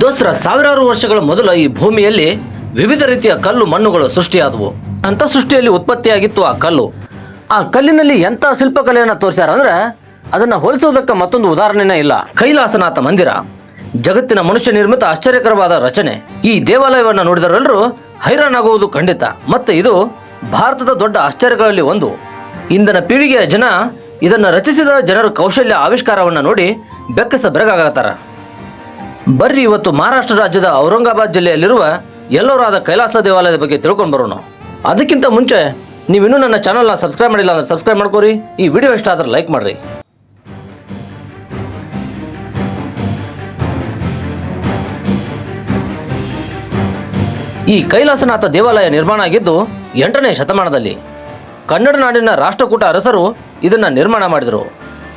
ದೋಸ್ತರ ಸಾವಿರಾರು ವರ್ಷಗಳ ಮೊದಲು ಈ ಭೂಮಿಯಲ್ಲಿ ವಿವಿಧ ರೀತಿಯ ಕಲ್ಲು ಮಣ್ಣುಗಳು ಸೃಷ್ಟಿಯಾದವು. ಅಂತ ಸೃಷ್ಟಿಯಲ್ಲಿ ಉತ್ಪತ್ತಿಯಾಗಿತ್ತು ಆ ಕಲ್ಲು. ಆ ಕಲ್ಲಿನಲ್ಲಿ ಎಂಥ ಶಿಲ್ಪಕಲೆಯನ್ನು ತೋರಿಸ್ಯಾರ ಅಂದ್ರೆ ಅದನ್ನು ಹೋಲಿಸೋದಕ್ಕೆ ಮತ್ತೊಂದು ಉದಾಹರಣೆನೇ ಇಲ್ಲ. ಕೈಲಾಸನಾಥ ಮಂದಿರ, ಜಗತ್ತಿನ ಮನುಷ್ಯ ನಿರ್ಮಿತ ಆಶ್ಚರ್ಯಕರವಾದ ರಚನೆ. ಈ ದೇವಾಲಯವನ್ನು ನೋಡಿದರೆಲ್ಲರೂ ಹೈರಾಣಾಗುವುದು ಖಂಡಿತ. ಮತ್ತೆ ಇದು ಭಾರತದ ದೊಡ್ಡ ಆಶ್ಚರ್ಯಗಳಲ್ಲಿ ಒಂದು. ಇಂದಿನ ಪೀಳಿಗೆಯ ಜನ ಇದನ್ನು ರಚಿಸಿದ ಜನರ ಕೌಶಲ್ಯ ಆವಿಷ್ಕಾರವನ್ನು ನೋಡಿ ಬೆಕ್ಕಸ ಬೆರಗಾಗತ್ತಾರ. ಬರ್ರಿ, ಇವತ್ತು ಮಹಾರಾಷ್ಟ್ರ ರಾಜ್ಯದ ಔರಂಗಾಬಾದ್ ಜಿಲ್ಲೆಯಲ್ಲಿರುವ ಎಲ್ಲೋರಾದ ಕೈಲಾಸ ದೇವಾಲಯದ ಬಗ್ಗೆ ತಿಳ್ಕೊಂಡು ಬರೋಣ. ಅದಕ್ಕಿಂತ ಮುಂಚೆ, ನೀವಿನ್ನೂ ನನ್ನ ಚಾನಲ್ನ ಸಬ್ಸ್ಕ್ರೈಬ್ ಮಾಡಿಲ್ಲ ಅಂದ್ರೆ ಸಬ್ಸ್ಕ್ರೈಬ್ ಮಾಡ್ಕೋರಿ. ಈ ವಿಡಿಯೋ ಇಷ್ಟ ಆದ್ರೆ ಲೈಕ್ ಮಾಡ್ರಿ. ಈ ಕೈಲಾಸನಾಥ ದೇವಾಲಯ ನಿರ್ಮಾಣ ಆಗಿದ್ದು ಎಂಟನೇ ಶತಮಾನದಲ್ಲಿ. ಕನ್ನಡ ನಾಡಿನ ರಾಷ್ಟ್ರಕೂಟ ಅರಸರು ಇದನ್ನು ನಿರ್ಮಾಣ ಮಾಡಿದರು.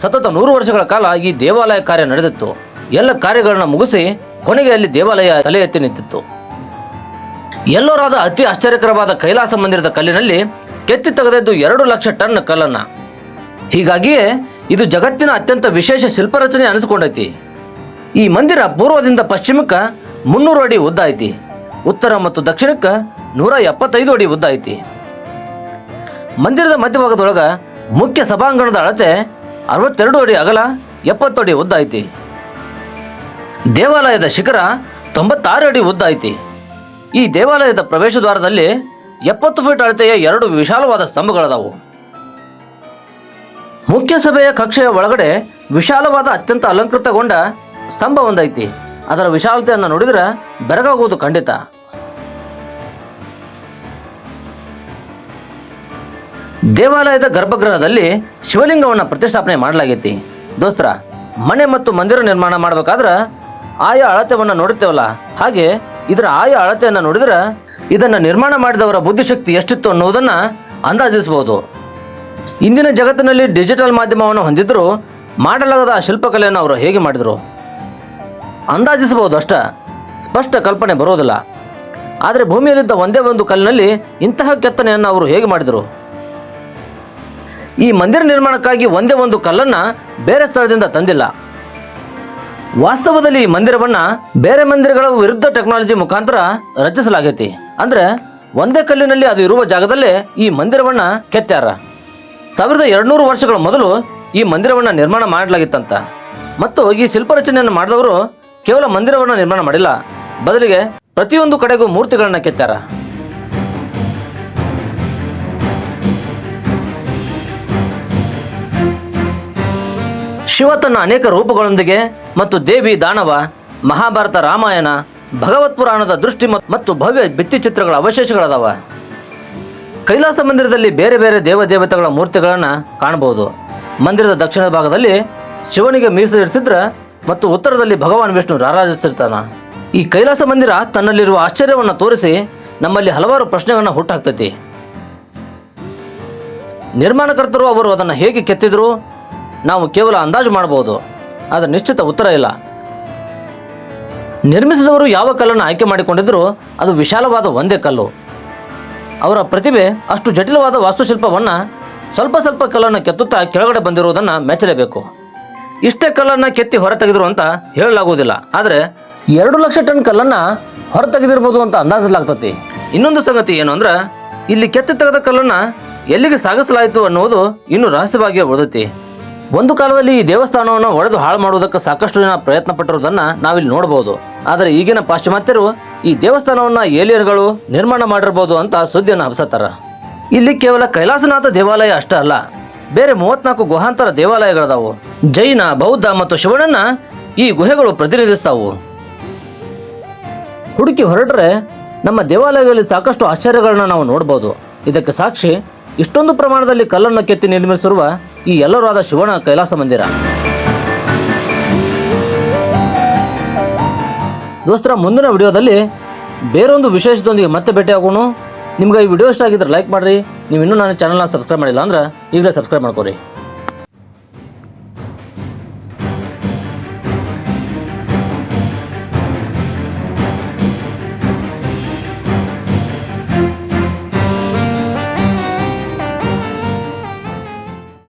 ಸತತ ನೂರು ವರ್ಷಗಳ ಕಾಲ ಈ ದೇವಾಲಯ ಕಾರ್ಯ ನಡೆದಿತ್ತು. ಎಲ್ಲ ಕಾರ್ಯಗಳನ್ನ ಮುಗಿಸಿ ಕೊನೆಗೆ ಅಲ್ಲಿ ದೇವಾಲಯ ತಲೆ ಎತ್ತಿ ನಿಂತಿತ್ತು. ಎಲ್ಲರಾದ ಅತಿ ಆಶ್ಚರ್ಯಕರವಾದ ಕೈಲಾಸ ಮಂದಿರದ ಕಲ್ಲಿನಲ್ಲಿ ಕೆತ್ತಿ ತೆಗೆದಿದ್ದು ಎರಡು ಲಕ್ಷ ಟನ್ ಕಲ್ಲನ್ನ. ಹೀಗಾಗಿಯೇ ಇದು ಜಗತ್ತಿನ ಅತ್ಯಂತ ವಿಶೇಷ ಶಿಲ್ಪರಚನೆ ಅನಿಸ್ಕೊಂಡೈತಿ. ಈ ಮಂದಿರ ಪೂರ್ವದಿಂದ ಪಶ್ಚಿಮಕ್ಕೆ ಮುನ್ನೂರು ಅಡಿ ಉದ್ದ ಐತಿ. ಉತ್ತರ ಮತ್ತು ದಕ್ಷಿಣಕ್ಕೆ ನೂರ ಎಪ್ಪತ್ತೈದು ಅಡಿ ಉದ್ದ ಐತಿ. ಮಂದಿರದ ಮಧ್ಯಭಾಗದೊಳಗ ಮುಖ್ಯ ಸಭಾಂಗಣದ ಅಳತೆ ಅರವತ್ತೆರಡು ಅಡಿ ಅಗಲ ಎಪ್ಪತ್ತು ಅಡಿ ಉದ್ದ ಐತಿ. ದೇವಾಲಯದ ಶಿಖರ ತೊಂಬತ್ತಾರು ಅಡಿ ಉದ್ದ ಐತಿ. ಈ ದೇವಾಲಯದ ಪ್ರವೇಶ ದ್ವಾರದಲ್ಲಿ ಎಪ್ಪತ್ತು ಫೀಟ್ ಅಳತೆಯ ಎರಡು ವಿಶಾಲವಾದ ಸ್ತಂಭಗಳದಾವು. ಮುಖ್ಯ ಸಭೆಯ ಕಕ್ಷೆಯ ಒಳಗಡೆ ವಿಶಾಲವಾದ ಅತ್ಯಂತ ಅಲಂಕೃತಗೊಂಡ ಸ್ತಂಭ ಒಂದೈತಿ. ಅದರ ವಿಶಾಲತೆಯನ್ನು ನೋಡಿದರೆ ಬೆರಗಾಗುವುದು ಖಂಡಿತ. ದೇವಾಲಯದ ಗರ್ಭಗೃಹದಲ್ಲಿ ಶಿವಲಿಂಗವನ್ನು ಪ್ರತಿಷ್ಠಾಪನೆ ಮಾಡಲಾಗೈತಿ. ದೋಸ್ತ್ರ, ಮನೆ ಮತ್ತು ಮಂದಿರ ನಿರ್ಮಾಣ ಮಾಡಬೇಕಾದ್ರೆ ಆಯಾ ಅಳತೆವನ್ನು ನೋಡುತ್ತೇವಲ್ಲ? ಹಾಗೆ ಇದರ ಆಯಾ ಅಳತೆಯನ್ನು ನೋಡಿದ್ರೆ ಇದನ್ನು ನಿರ್ಮಾಣ ಮಾಡಿದವರ ಬುದ್ಧಿಶಕ್ತಿ ಎಷ್ಟಿತ್ತು ಅನ್ನುವುದನ್ನು ಅಂದಾಜಿಸಬಹುದು. ಇಂದಿನ ಜಗತ್ತಿನಲ್ಲಿ ಡಿಜಿಟಲ್ ಮಾಧ್ಯಮವನ್ನು ಹೊಂದಿದ್ದರೂ ಮಾಡಲಾಗದ ಆ ಶಿಲ್ಪಕಲೆಯನ್ನು ಅವರು ಹೇಗೆ ಮಾಡಿದರು? ಅಂದಾಜಿಸಬಹುದು ಅಷ್ಟ. ಸ್ಪಷ್ಟ ಕಲ್ಪನೆ ಬರೋದಿಲ್ಲ ಆದರೆ ಭೂಮಿಯಲ್ಲಿದ್ದ ಒಂದೇ ಒಂದು ಕಲ್ಲಿನಲ್ಲಿ ಇಂತಹ ಕೆತ್ತನೆಯನ್ನು ಅವರು ಹೇಗೆ ಮಾಡಿದರು? ಈ ಮಂದಿರ ನಿರ್ಮಾಣಕ್ಕಾಗಿ ಒಂದೇ ಒಂದು ಕಲ್ಲನ್ನು ಬೇರೆ ಸ್ಥಳದಿಂದ ತಂದಿಲ್ಲ. ವಾಸ್ತವದಲ್ಲಿ ಈ ಮಂದಿರವನ್ನು ಬೇರೆ ಮಂದಿರಗಳ ವಿರುದ್ಧ ಟೆಕ್ನಾಲಜಿ ಮುಖಾಂತರ ರಚಿಸಲಾಗೈತಿ. ಅಂದ್ರೆ ಒಂದೇ ಕಲ್ಲಿನಲ್ಲಿ ಅದು ಇರುವ ಜಾಗದಲ್ಲೇ ಈ ಮಂದಿರವನ್ನು ಕೆತ್ತಾರ. ಸಾವಿರದ ಎರಡುನೂರು ವರ್ಷಗಳ ಮೊದಲು ಈ ಮಂದಿರವನ್ನು ನಿರ್ಮಾಣ ಮಾಡಲಾಗಿತ್ತಂತ. ಮತ್ತು ಈ ಶಿಲ್ಪ ರಚನೆಯನ್ನು ಮಾಡಿದವರು ಕೇವಲ ಮಂದಿರವನ್ನು ನಿರ್ಮಾಣ ಮಾಡಿಲ್ಲ, ಬದಲಿಗೆ ಪ್ರತಿಯೊಂದು ಕಡೆಗೂ ಮೂರ್ತಿಗಳನ್ನು ಕೆತ್ತಾರ. ಶಿವ ತನ್ನ ಅನೇಕ ರೂಪಗಳೊಂದಿಗೆ ಮತ್ತು ದೇವಿ ದಾನವ, ಮಹಾಭಾರತ ರಾಮಾಯಣ, ಭಗವತ್ ಪುರಾಣದ ದೃಷ್ಟಿ ಮತ್- ಮತ್ತು ಭವ್ಯ ಭಿತ್ತಿಚಿತ್ರಗಳ ಅವಶೇಷಗಳದಾವ. ಕೈಲಾಸ ಮಂದಿರದಲ್ಲಿ ಬೇರೆ ಬೇರೆ ದೇವದೇವತೆಗಳ ಮೂರ್ತಿಗಳನ್ನು ಕಾಣಬಹುದು ಮಂದಿರದ ದಕ್ಷಿಣ ಭಾಗದಲ್ಲಿ ಶಿವನಿಗೆ ಮೀಸಲಿಡಿಸಿದ್ರ ಮತ್ತು ಉತ್ತರದಲ್ಲಿ ಭಗವಾನ್ ವಿಷ್ಣು ರಾರಾಜಿಸಿರ್ತಾನ. ಈ ಕೈಲಾಸ ಮಂದಿರ ತನ್ನಲ್ಲಿರುವ ಆಶ್ಚರ್ಯವನ್ನು ತೋರಿಸಿ ನಮ್ಮಲ್ಲಿ ಹಲವಾರು ಪ್ರಶ್ನೆಗಳನ್ನ ಹುಟ್ಟಾಕ್ತೈತಿ. ನಿರ್ಮಾಣಕರ್ತರು ಅವರು ಅದನ್ನು ಹೇಗೆ ಕೆತ್ತಿದ್ರು, ನಾವು ಕೇವಲ ಅಂದಾಜು ಮಾಡಬಹುದು. ಆದರೆ ನಿಶ್ಚಿತ ಉತ್ತರ ಇಲ್ಲ. ನಿರ್ಮಿಸಿದವರು ಯಾವ ಕಲ್ಲನ್ನು ಆಯ್ಕೆ ಮಾಡಿಕೊಂಡಿದ್ದರೂ ಅದು ವಿಶಾಲವಾದ ಒಂದೇ ಕಲ್ಲು. ಅವರ ಪ್ರತಿಭೆ ಅಷ್ಟು ಜಟಿಲವಾದ ವಾಸ್ತುಶಿಲ್ಪವನ್ನು ಸ್ವಲ್ಪ ಸ್ವಲ್ಪ ಕಲ್ಲನ್ನು ಕೆತ್ತುತ್ತಾ ಕೆಳಗಡೆ ಬಂದಿರುವುದನ್ನು ಮೆಚ್ಚಲೇಬೇಕು. ಇಷ್ಟೇ ಕಲ್ಲನ್ನು ಕೆತ್ತಿ ಹೊರತೆಗೆದರು ಅಂತ ಹೇಳಲಾಗುವುದಿಲ್ಲ. ಆದರೆ ಎರಡು ಲಕ್ಷ ಟನ್ ಕಲ್ಲನ್ನು ಹೊರತೆಗೆದಿರ್ಬೋದು ಅಂತ ಅಂದಾಜಿಸಲಾಗ್ತತಿ. ಇನ್ನೊಂದು ಸಂಗತಿ ಏನು ಅಂದ್ರೆ, ಇಲ್ಲಿ ಕೆತ್ತಿ ತೆಗೆದ ಕಲ್ಲನ್ನು ಎಲ್ಲಿಗೆ ಸಾಗಿಸಲಾಯಿತು ಅನ್ನುವುದು ಇನ್ನೂ ರಹಸ್ಯವಾಗಿಯೇ ಉಳಿದೈತಿ. ಒಂದು ಕಾಲದಲ್ಲಿ ಈ ದೇವಸ್ಥಾನವನ್ನು ಒಡೆದು ಹಾಳು ಮಾಡುವುದಕ್ಕೆ ಸಾಕಷ್ಟು ಜನ ಪ್ರಯತ್ನ ಪಟ್ಟಿರುವುದನ್ನು ನಾವಿಲ್ಲಿ ನೋಡಬಹುದು. ಆದರೆ ಈಗಿನ ಪಾಶ್ಚಿಮಾತ್ಯರು ಈ ದೇವಸ್ಥಾನವನ್ನು ಏಲಿಯನ್ಗಳು ನಿರ್ಮಾಣ ಮಾಡಿರ್ಬೋದು ಅಂತ ಸುದ್ದಿಯನ್ನು ಹಬ್ಸತ್ತಾರ. ಇಲ್ಲಿ ಕೇವಲ ಕೈಲಾಸನಾಥ ದೇವಾಲಯ ಅಷ್ಟೇ ಅಲ್ಲ, ಬೇರೆ ಮೂವತ್ನಾಲ್ಕು ಗುಹಾಂತರ ದೇವಾಲಯಗಳದಾವು. ಜೈನ, ಬೌದ್ಧ ಮತ್ತು ಶಿವನನ್ನ ಈ ಗುಹೆಗಳು ಪ್ರತಿನಿಧಿಸ್ತಾವು. ಹುಡುಕಿ ಹೊರಟ್ರೆ ನಮ್ಮ ದೇವಾಲಯಗಳಲ್ಲಿ ಸಾಕಷ್ಟು ಆಶ್ಚರ್ಯಗಳನ್ನ ನಾವು ನೋಡ್ಬೋದು. ಇದಕ್ಕೆ ಸಾಕ್ಷಿ, ಇಷ್ಟೊಂದು ಪ್ರಮಾಣದಲ್ಲಿ ಕಲ್ಲನ್ನು ಕೆತ್ತಿ ನಿರ್ಮಿಸಿರುವ ಈ ಎಲ್ಲರೂ ಆದ ಶಿವನ ಕೈಲಾಸ ಮಂದಿರ. ದೋಸ್ತರ ಮುಂದಿನ ವಿಡಿಯೋದಲ್ಲಿ ಬೇರೊಂದು ವಿಶೇಷದೊಂದಿಗೆ ಮತ್ತೆ ಭೇಟಿಯಾಗೋಣ. ನಿಮ್ಗೆ ಈ ವಿಡಿಯೋ ಇಷ್ಟ ಆಗಿದ್ರೆ ಲೈಕ್ ಮಾಡಿರಿ. ನೀವು ಇನ್ನೂ ನನ್ನ ಚಾನಲ್ನ ಸಬ್ಸ್ಕ್ರೈಬ್ ಮಾಡಿಲ್ಲ ಅಂದ್ರೆ ಈಗಲೇ ಸಬ್ಸ್ಕ್ರೈಬ್ ಮಾಡ್ಕೊರಿ.